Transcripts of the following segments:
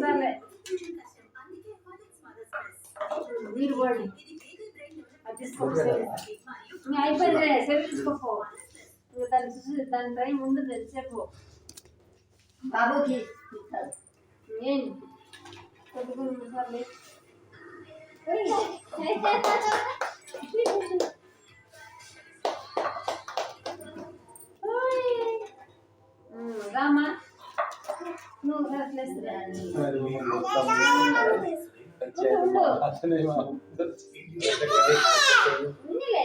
సార్లే మీరు అయిపోయింది సరే తీసుకోపో ఇంకా దాన్ని చూసి దాని టైం ఉండదు ఎంతసేపు బాబుకి సార్లు రామా నువ్వు కరెక్ట్లేస్తురా అతనే ఉన్నిలే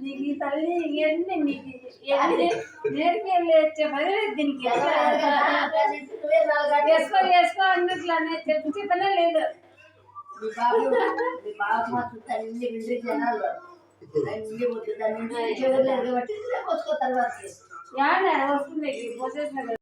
నీకు ఈ తల్లి ఎన్ని నీకు ఎన్ని నేర్పి దీనికి వేసుకో వేసుకో అన్నట్లనే చెప్పనే లేదు వస్తుంది పోసేసిన